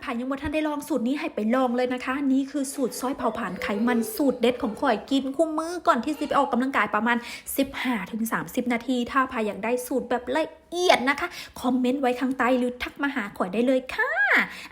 ๆผายยังว่าท่านได้ลองสูตรนี้ให้ไปลองเลยนะคะ นี่คือสูตรซอยเผาผ่านไขมันสูตรเด็ดของข่อยกินคู่มือก่อนที่จะไปออกกำลังกายประมาณ 15-30 นาที ถ้าพายอยากได้สูตรแบบละเอียดนะคะ คอมเมนต์ไว้ข้างใต้หรือทักมาหาข่อยได้เลยค่ะ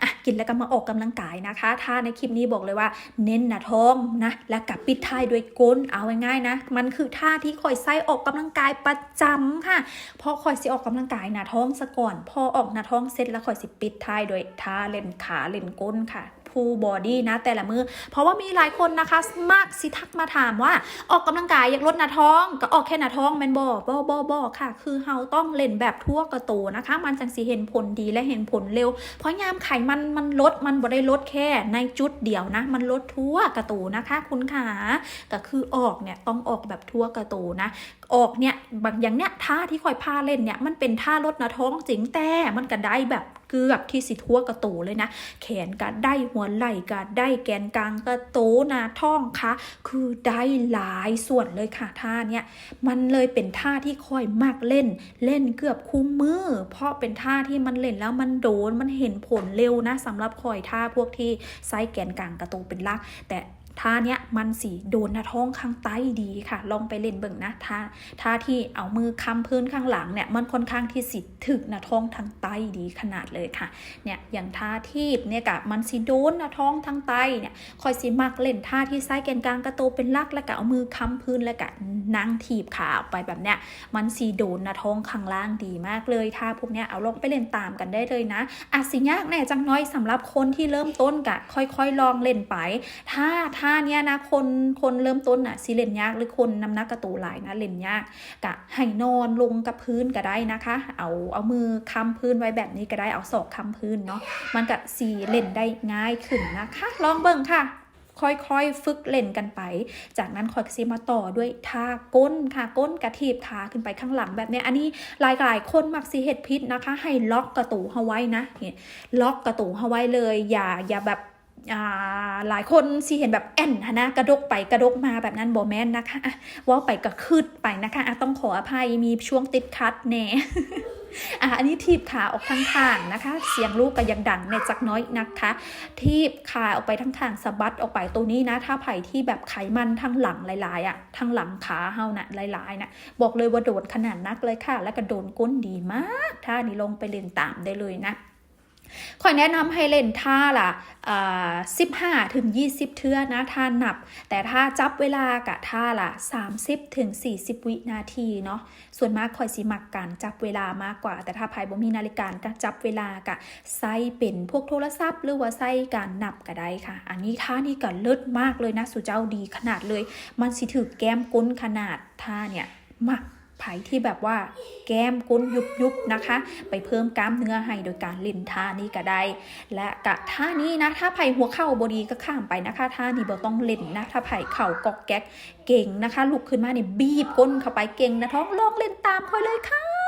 อะ กินแล้วก็มาออกกำลังกายนะคะ ถ้าในคลิปนี้บอกเลยว่า เน้นหน้าท้องนะและกับปิดท้ายด้วยก้นเอาง่ายๆนะ มันคือท่าที่คอยไส้ออกกำลังกายประจำค่ะพอข่อยสิออกกำลังกายหน้าท้องซะก่อน พอออกหน้าท้องเสร็จแล้วคอยสิปิดท้ายด้วยท่าเล่นขาเล่นก้นค่ะ ฟูบอดี้นะ แต่ละมือ เพราะว่ามีหลายคนนะคะมากสิทักมาถามว่า ออกกำลังกายอยากลดหน้าท้อง ก็ออกแค่หนาท้องแมนบอบอบอบอค่ะ คือเฮาต้องเล่นแบบทั่วกระตูนะคะ มันจังสิเห็นผลดีและเห็นผลเร็ว เพราะยามไขมันมันลดมันบ่ได้ลดแค่ในจุดเดียวนะ มันลดทั่วกระตูนะคะ คุณขาก็คือออกเนี่ยต้องออกแบบทั่วกระตูนะออกเนี่ยบางอย่างเนี่ยท่าที่คอยพาเล่นเนี่ยมันเป็นท่าลดหน้าท้องจริงแต่มันก็ได้แบบเกือบที่สิทั่วกระตูเลยนะ แขนก็ได้หัวไหล่ก็ได้แกนกลางกระโตนาท้องค่ะคือได้หลายส่วนเลยค่ะท่าเนี้ยมันเลยเป็นท่าที่คอยมากเล่น เล่นเกือบคุ้มมือ เพราะเป็นท่าที่มันเล่นแล้วมันโดนมันเห็นผลเร็วนะสำหรับคอยท่าพวกที่ไซส์แกนกลางกระโตเป็นลักแต่ ท่าเนี้ยมันสีโดนหน้าท้องข้างใต้ดีค่ะ ลองไปเล่นเบิ่งนะท่าท่าที่เอามือค้ำพื้นข้างหลังเนี่ยมันค่อนข้างที่สิถึกหน้าท้องทางใต้ดีขนาดเลยค่ะเนี่ยอย่างท่าทีบเนี่ยกะมันสีโดนหน้าท้องทางใต้เนี่ยคอยสีมักเล่นท่าที่ไส้แกนกลางกระโตเป็นลักแล้วก็เอามือค้ำพื้นแล้วก็นั่งถีบขาออกไปแบบเนี้ยมันสีโดนหน้าท้องข้างล่างดีมากเลยท่าพวกเนี้ยเอาลองไปเล่นตามกันได้เลยนะอาจสิยากแน่จังน้อยสำหรับคนที่เริ่มต้นกะค่อยๆ ลองเล่นไปถ้าท่าเนี้ยนะคนคนเริ่มต้นน่ะสิเล่นยากหรือคนน้ำหนักกระตูหลายนะเล่นยากกะให้นอนลงกับพื้นก็ได้นะคะ เอาเอามือค้ำพื้นไว้แบบนี้ก็ได้เอาศอกค้ำพื้นเนาะมันก็สีเล่นได้ง่ายขึ้นนะคะ ลองเบิ่งค่ะค่อยๆ ฝึกเล่นกันไป จากนั้นคอยซีมาต่อด้วยท่าก้นค่ะ ก้นกระทีบขาขึ้นไปข้างหลังแบบนี้ อันนี้หลายๆ คนมักสิเฮ็ดพิษนะคะ ให้ล็อกกระตูเฮาไว้นะเนี่ยล็อกกระตูเฮาไว้เลย อย่า อย่าแบบ หลายคนสิเห็นแบบแอนนนะกระดกไปกระดกมาแบบนั้นบอแมนนะคะว่าไปกระคืดไปนะคะะต้องขออภัยมีช่วงติดคัดแน่อะอันนี้ทีบขาออกทางทางๆนะคะ เสียงลูกก็ยังดังในจักน้อยนะคะ ทีบขาออกไปทางทางสะบัดออกไปตัวนี้นะ ถ้าไผ่ที่แบบไขมันทางหลังหลายๆอะทางหลังขาเฮานะ่ะหลายๆนะบอกเลยว่าโดดขนาดนักเลยค่ะ และกระโดนก้นดีมาก ถ้านี้ลงไปเล่นตามได้เลยนะ ขอยแนะนำให้เล่นท่าละสิบห้าถึงยี่สิบเทื่อนะท่าหนับ แต่ถ้าจับเวลากะท่าละสามสิบถึงสี่สิบวินาทีเนาะส่วนมากคอยสิมักการจับเวลามากกว่า แต่ถ้าภายบ่มีนาฬิกาก็จับเวลากะใส่เป็นพวกโทรศัพท์ หรือว่าใส่การนับก็ได้ค่ะ อันนี้ท่านี้ก็เลิศมากเลยนะสุเจ้าดีขนาดเลย มันสิถือแก้มก้นขนาดท่าเนี่ยมัก ไผ่ที่แบบว่าแก้มก้นยุบยุบๆนะคะ ไปเพิ่มกล้ามเนื้อให้โดยการเล่นท่านี้ก็ได้ และกะท่านี้นะถ้าไผ่หัวเข่าบดีก็ข้ามไปนะคะท่านี้เราต้องเล่นนะถ้าไผ่เข่ากอกแก๊กเก่งนะคะลุกขึ้นมาเนี่ยบีบก้นเข้าไปเก่งนะท้องลองเล่นตามค่อยเลยค่ะ